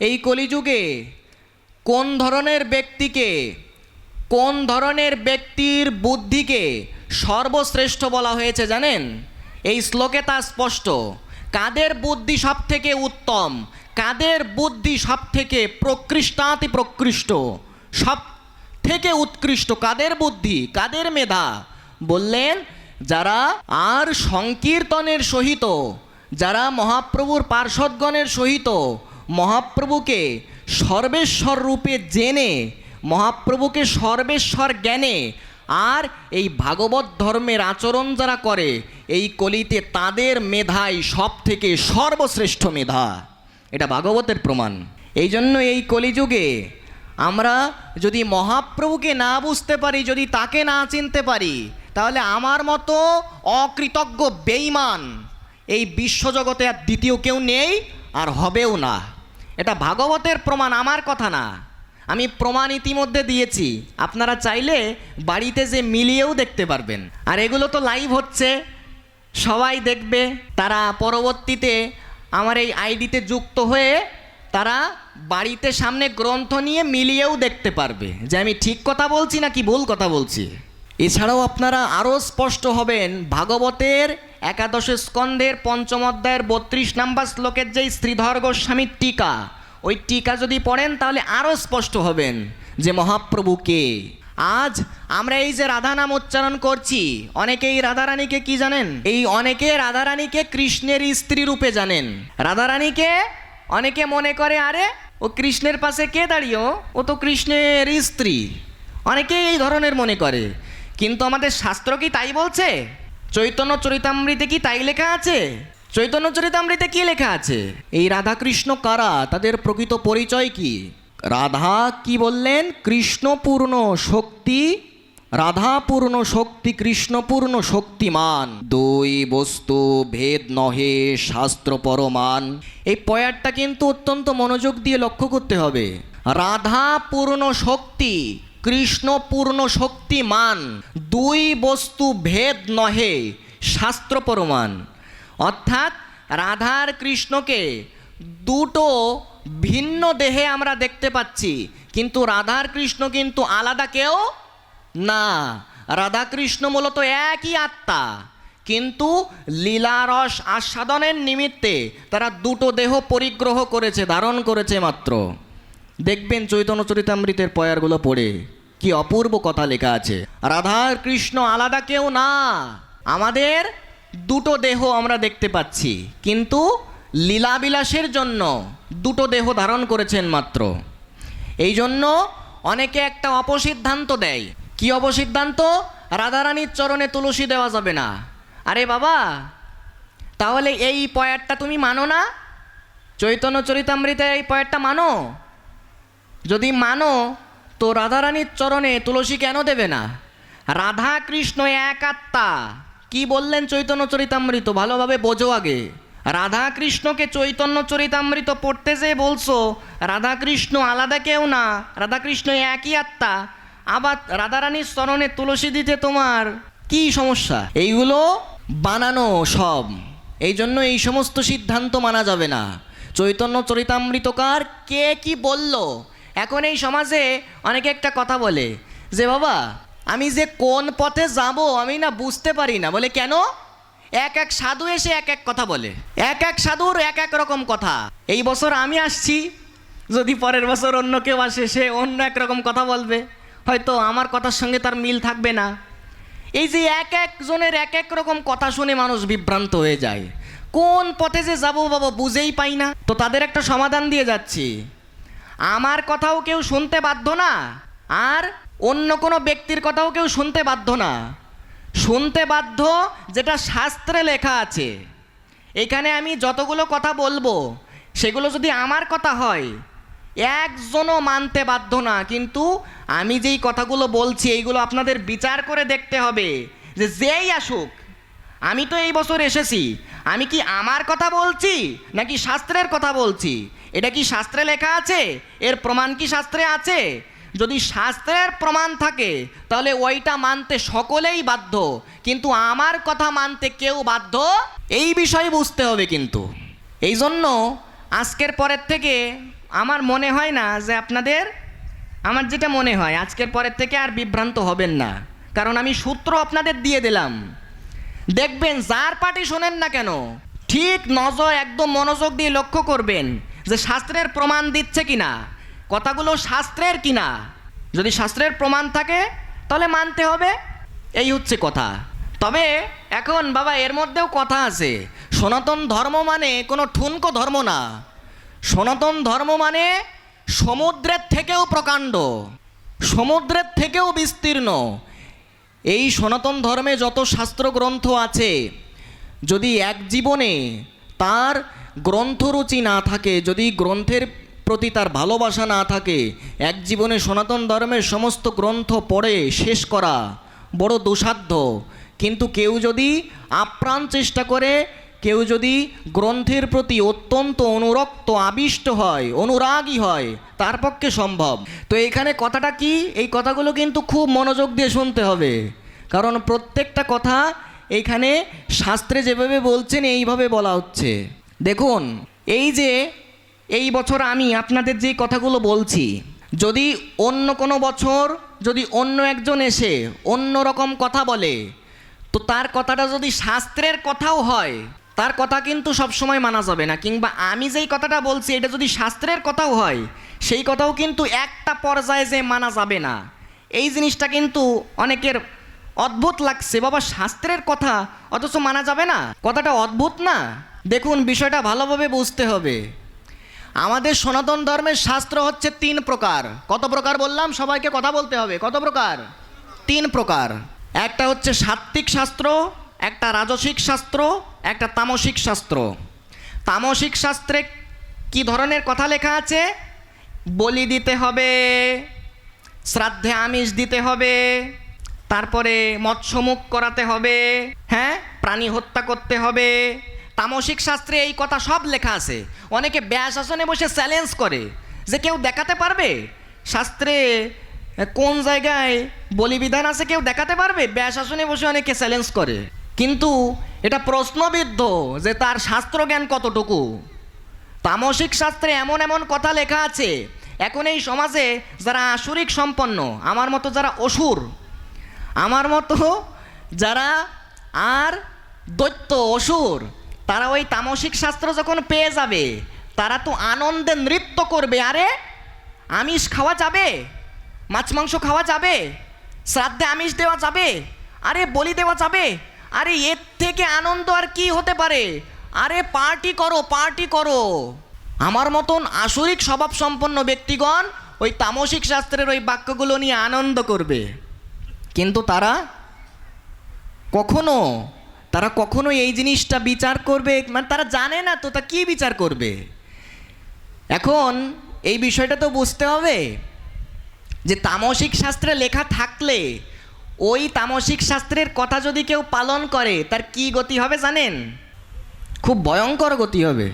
এই কলিযুগে কোন ধরনের ব্যক্তিকে, কোন ধরনের ব্যক্তির বুদ্ধিকে সর্বশ্রেষ্ঠ বলা হয়েছে জানেন? এই শ্লোকে তা স্পষ্ট। কাদের বুদ্ধি সব থেকে উত্তম? কাদের বুদ্ধি সব থেকে প্রকৃষ্টাতি প্রকৃষ্ট? সব থেকে উৎকৃষ্ট কাদের বুদ্ধি? কাদের মেধা? বললেন, যারা আর সংকীর্তনের সহিত, যারা মহাপ্রভুর পার্শ্বদগণের সহিত মহাপ্রভুকে সর্বেশ্বর রূপে জেনে, মহাপ্রভুকে সর্বেশ্বর জ্ঞানে আর এই ভাগবত ধর্মের আচরণ যারা করে, এই কলিতে তাদের মেধাই সব থেকে সর্বশ্রেষ্ঠ মেধা। এটা ভাগবতের প্রমাণ। এই জন্য এই কলিযুগে আমরা যদি মহাপ্রভুকে না বুঝতে পারি, যদি তাকে না চিনতে পারি, তাহলে আমার মতো অকৃতজ্ঞ বেইমান এই বিশ্বজগতে আর দ্বিতীয় কেউ নেই আর হবেও না। এটা ভাগবতের প্রমাণ, আমার কথা না। আমি প্রমাণ ইতিমধ্যে দিয়েছি। আপনারা চাইলে বাড়িতে যে মিলিয়েও দেখতে পারবেন। আর এগুলো তো লাইভ হচ্ছে। সবাই দেখবে। তারা পরবর্তীতে আমার এই আইডিতে যুক্ত হয়ে তারা বাড়িতে সামনে গ্রন্থ নিয়ে মিলিয়েও দেখতে পারবে। যে আমি ঠিক কথা বলছি না কি ভুল কথা বলছি? এছাড়াও আপনারা আরও স্পষ্ট হবেন, ভাগবতের একাদশ স্কন্ধের পঞ্চম অধ্যায়ের বত্রিশ নাম্বার শ্লোকের যেই শ্রীধর গোস্বামীর টিকা, ওই টিকা যদি পড়েন তাহলে আরও স্পষ্ট হবেন যে মহাপ্রভু কে। আজ আমরা এই যে রাধা নাম উচ্চারণ করছি, অনেকেই রাধারানীকে কি জানেন? এই অনেকে রাধারানীকে কৃষ্ণের স্ত্রী রূপে জানেন। রাধারানীকে অনেকে মনে করে, আরে, ও কৃষ্ণের পাশে কে দাঁড়িয়ে? ও তো কৃষ্ণের স্ত্রী। অনেকেই এই ধরনের মনে করে। কিন্তু আমাদের শাস্ত্র কি তাই বলছে? চৈতন্য চরিতামৃতে কি তাই লেখা আছে? চৈতন্য চরিতামৃতে কি লেখা আছে? এই রাধাকৃষ্ণ কারা? তাদের প্রকৃত পরিচয় কি? রাধা কি বললেন? কৃষ্ণপূর্ণ শক্তি, রাধাপূর্ণ শক্তি, কৃষ্ণপূর্ণ শক্তিমান। দুই বস্তু ভেদ নহে, শাস্ত্র পরমান। এই পয়ারটা কিন্তু অত্যন্ত মনোযোগ দিয়ে লক্ষ্য করতে হবে। রাধা পূর্ণ শক্তি কৃষ্ণ পূর্ণ শক্তিমান দুই বস্তু ভেদ নহে শাস্ত্র পরমান অর্থাৎ রাধার কৃষ্ণকে দুটো ভিন্ন দেহে আমরা দেখতে পাচ্ছি, কিন্তু রাধার কৃষ্ণ কিন্তু আলাদা কেউ না। রাধাকৃষ্ণ মূলত একই আত্মা, কিন্তু লীলারস আস্বাদনের নিমিত্তে তারা দুটো দেহ পরিগ্রহ করেছে, ধারণ করেছে মাত্র। দেখবেন চৈতন্য চরিতামৃতের পয়ারগুলো পড়ে। কি অপূর্ব কথা লেখা আছে। রাধার কৃষ্ণ আলাদা কেউ না। আমাদের দুটো দেহ আমরা দেখতে পাচ্ছি। কিন্তু লীলাবিলাসের জন্য দুটো দেহ ধারণ করেছেন মাত্র। এই জন্য অনেকে একটা অপসিদ্ধান্ত দেয়। কি অপসিদ্ধান্ত? রাধারানীর চরণে তুলসী দেওয়া যাবে না। আরে বাবা, তাহলে এই পয়ারটা তুমি মানো না? চৈতন্য চরিতামৃতে এই পয়ারটা মানো? যদি মানো, তো রাধারানীর চরণে তুলসী কেন দেবে না? রাধা কৃষ্ণ এক আত্মা। কি বললেন চৈতন্য চরিতামৃত? ভালোভাবে বোঝো আগে। রাধা কৃষ্ণকে চৈতন্য চরিতামৃত পড়তে যে বলছো, রাধা কৃষ্ণ আলাদা কেউ না, রাধা কৃষ্ণ একই আত্মা। আবার রাধারানীর চরণে তুলসী দিতে তোমার কি সমস্যা? এইগুলো বানানো সব। এই জন্য এই সমস্ত সিদ্ধান্ত মানা যাবে না। চৈতন্য চরিতামৃতকার কে কি বলল? এখন এই সমাজে অনেকে একটা কথা বলে যে, বাবা, আমি যে কোন পথে যাব আমি না বুঝতে পারি না। বলে, কেন? এক এক সাধু এসে এক এক কথা বলে। এক এক সাধুর এক এক রকম কথা। এই বছর আমি আসছি, যদি পরের বছর অন্য কেউ আসে, সে অন্য এক রকম কথা বলবে। হয়তো আমার কথার সঙ্গে তার মিল থাকবে না। এই যে এক একজনের এক এক রকম কথা শুনে মানুষ বিভ্রান্ত হয়ে যায়। কোন পথে যে যাব বাবা, বুঝেই পাই না। তো তাদের একটা সমাধান দিয়ে যাচ্ছি। আমার কথাও কেউ শুনতে বাধ্য না, আর অন্য কোনো ব্যক্তির কথাও কেউ শুনতে বাধ্য না। শুনতে বাধ্য যেটা শাস্ত্রে লেখা আছে। এখানে আমি যতগুলো কথা বলব, সেগুলো যদি আমার কথা হয়, একজনও মানতে বাধ্য না। কিন্তু আমি যেই কথাগুলো বলছি, এইগুলো আপনাদের বিচার করে দেখতে হবে যে যেই আসুক, আমি তো এই বছর এসেছি, আমি কি আমার কথা বলছি, নাকি শাস্ত্রের কথা বলছি? এটা কি শাস্ত্রে লেখা আছে? এর প্রমাণ কি শাস্ত্রে আছে? যদি শাস্ত্রের প্রমাণ থাকে, তাহলে ওইটা মানতে সকলেই বাধ্য। কিন্তু আমার কথা মানতে কেউ বাধ্য? এই বিষয়ে বুঝতে হবে কিন্তু। এই জন্য আজকের পরের থেকে আমার মনে হয় না যে আপনাদের, আমার যেটা মনে হয়, আজকের পরের থেকে আর বিভ্রান্ত হবেন না। কারণ আমি সূত্র আপনাদের দিয়ে দিলাম। দেখবেন যার পার্টি শোনেন না কেন, ঠিক নজর একদম মনোযোগ দিয়ে লক্ষ্য করবেন। যে শাস্ত্রের প্রমাণ দিচ্ছে কিনা? কথাগুলো শাস্ত্রের কিনা? যদি শাস্ত্রের প্রমাণ থাকে, তাহলে মানতে হবে। এই হচ্ছে কথা। তবে এখন বাবা, এর মধ্যেও কথা আছে। সনাতন ধর্ম মানে কোনো ঠুনকো ধর্ম না। সনাতন ধর্ম মানে সমুদ্রের থেকেও প্রকাণ্ড, সমুদ্রের থেকেও বিস্তীর্ণ। এই সনাতন ধর্মে যত শাস্ত্র গ্রন্থ আছে, যদি এক জীবনে তার গ্রন্থরুচি না থাকে, যদি গ্রন্থের প্রতি তার ভালোবাসা না থাকে, এক জীবনে সনাতন ধর্মের সমস্ত গ্রন্থ পড়ে শেষ করা বড় দুঃসাধ্য। কিন্তু কেউ যদি আপ্রাণ চেষ্টা করে, কেউ যদি গ্রন্থের প্রতি অত্যন্ত অনুরক্ত, আবিষ্ট হয়, অনুরাগী হয়, তার পক্ষে সম্ভব। তো এখানে কথাটা কি? এই কথাগুলো কিন্তু খুব মনোযোগ দিয়ে শুনতে হবে। কারণ প্রত্যেকটা কথা এইখানে শাস্ত্রে যেভাবে বলছেন, এইভাবে বলা হচ্ছে। দেখুন, এই যে এই বছর আমি আপনাদের যে কথাগুলো বলছি, যদি অন্য কোনো বছর যদি অন্য একজন এসে অন্য রকম কথা বলে, তো তার কথাটা যদি শাস্ত্রের কথাও হয়, তার কথা কিন্তু সবসময় মানা যাবে না। কিংবা আমি যেই কথাটা বলছি, এটা যদি শাস্ত্রের কথাও হয়, সেই কথাও কিন্তু একটা পর্যায়ে যে মানা যাবে না। এই জিনিসটা কিন্তু অনেকের অদ্ভুত লাগছে। বাবা, শাস্ত্রের কথা অথচ মানা যাবে না? কথাটা অদ্ভুত না? দেখুন, বিষয়টা ভালোভাবে বুঝতে হবে। আমাদের সনাতন ধর্মের শাস্ত্র হচ্ছে তিন প্রকার। কত প্রকার বললাম? সবাইকে কথা বলতে হবে। কত প্রকার? তিন প্রকার। একটা হচ্ছে সাত্ত্বিক শাস্ত্র, একটা রাজসিক শাস্ত্র, একটা তামসিক শাস্ত্র। তামসিক শাস্ত্রে কি ধরনের কথা লেখা আছে? বলি দিতে হবে, শ্রাদ্ধে আমিষ দিতে হবে, তারপরে মৎস্যমুখ করাতে হবে হ্যাঁ? প্রাণী হত্যা করতে হবে তামসিক শাস্ত্রে এই কথা সব লেখা আছে। অনেকে ব্যাস আসনে বসে চ্যালেঞ্জ করে যে কেউ দেখাতে পারবে? শাস্ত্রে কোন জায়গায় বলিবিধান আছে কেউ দেখাতে পারবে? ব্যাস আসনে বসে অনেকে চ্যালেঞ্জ করে। কিন্তু এটা প্রশ্নবিদ্ধ যে তার শাস্ত্র জ্ঞান কতটুকু? তামসিক শাস্ত্রে এমন এমন কথা লেখা আছে। এখন এই সমাজে যারা আসরিক সম্পন্ন, আমার মতো যারা অসুর, আমার মতো যারা আর দৈত্য অসুর তারা ওই তামসিক শাস্ত্র যখন পেয়ে যাবে, তারা তো আনন্দে নৃত্য করবে। আরে, আমিষ খাওয়া যাবে? মাছ মাংস খাওয়া যাবে? শ্রাদ্ধে আমিষ দেওয়া যাবে? আরে, বলি দেওয়া যাবে? আরে, এর থেকে আনন্দ আর কি হতে পারে? আরে, পার্টি করো পার্টি করো। আমার মতন আসরিক স্বভাব সম্পন্ন ব্যক্তিগণ ওই তামসিক শাস্ত্রের ওই বাক্যগুলো নিয়ে আনন্দ করবে। কিন্তু তারা কখনো তারা কখনো এই জিনিসটা বিচার করবে? মানে তারা জানে না তো, তা কি বিচার করবে? এখন এই বিষয়টা তো বুঝতে হবে যে তামসিক শাস্ত্রে লেখা থাকলে ওই তামসিক শাস্ত্রের কথা যদি কেউ পালন করে, তার কি গতি হবে জানেন? খুব ভয়ঙ্কর গতি হবে।